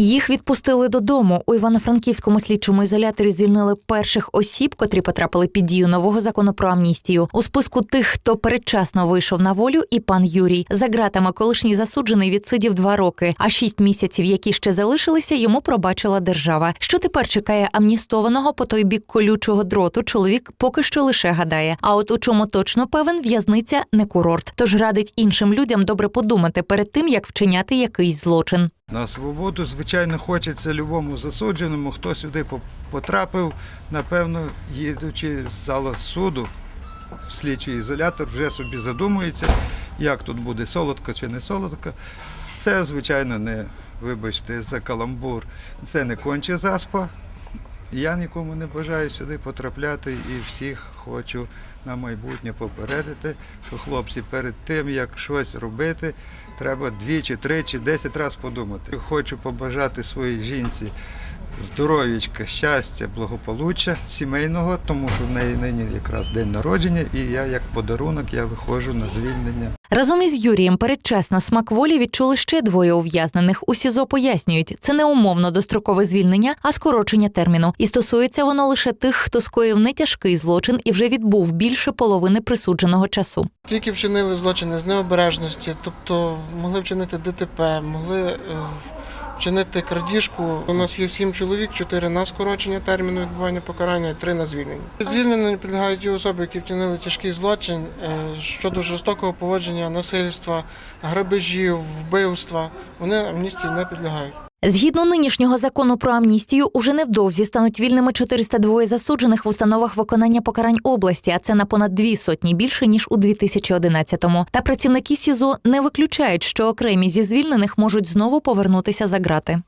Їх відпустили додому. У Івано-Франківському слідчому ізоляторі звільнили перших осіб, котрі потрапили під дію нового закону про амністію. У списку тих, хто передчасно вийшов на волю, і пан Юрій. За ґратами колишній засуджений відсидів два роки, а шість місяців, які ще залишилися, йому пробачила держава. Що тепер чекає амністованого по той бік колючого дроту? Чоловік поки що лише гадає. А от у чому точно певен, в'язниця не курорт. Тож радить іншим людям добре подумати перед тим, як вчиняти якийсь злочин. На свободу, звичайно, хочеться любому засудженому, хто сюди потрапив, напевно, їдучи з зала суду в слідчий ізолятор, вже собі задумується, як тут буде солодко чи не солодко. Це, звичайно, не, вибачте, за каламбур. Це не конче заспа. Я нікому не бажаю сюди потрапляти і всіх хочу на майбутнє попередити, що хлопці перед тим, як щось робити, треба двічі, тричі, десять разів подумати. Хочу побажати своїй жінці здоров'ячка, щастя, благополуччя сімейного, тому що в неї нині якраз день народження, і я як подарунок я виходжу на звільнення. Разом із Юрієм передчасно смак волі відчули ще двоє ув'язнених. У СІЗО пояснюють, це не умовно дострокове звільнення, а скорочення терміну. І стосується воно лише тих, хто скоїв нетяжкий злочин і вже відбув більше половини присудженого часу. Тільки вчинили злочини з необережності, тобто могли вчинити ДТП, могли вчинити крадіжку. У нас є сім чоловік, чотири на скорочення терміну відбування покарання, три на звільнення. Звільнення підлягають ті особи, які вчинили тяжкий злочин е, щодо жорстокого поводження, насильства, грабежів, вбивства. Вони амністії не підлягають. Згідно нинішнього закону про амністію, уже невдовзі стануть вільними 402 засуджених в установах виконання покарань області, а це на понад дві сотні більше ніж у 2011-му. Та працівники СІЗО не виключають, що окремі зі звільнених можуть знову повернутися за грати.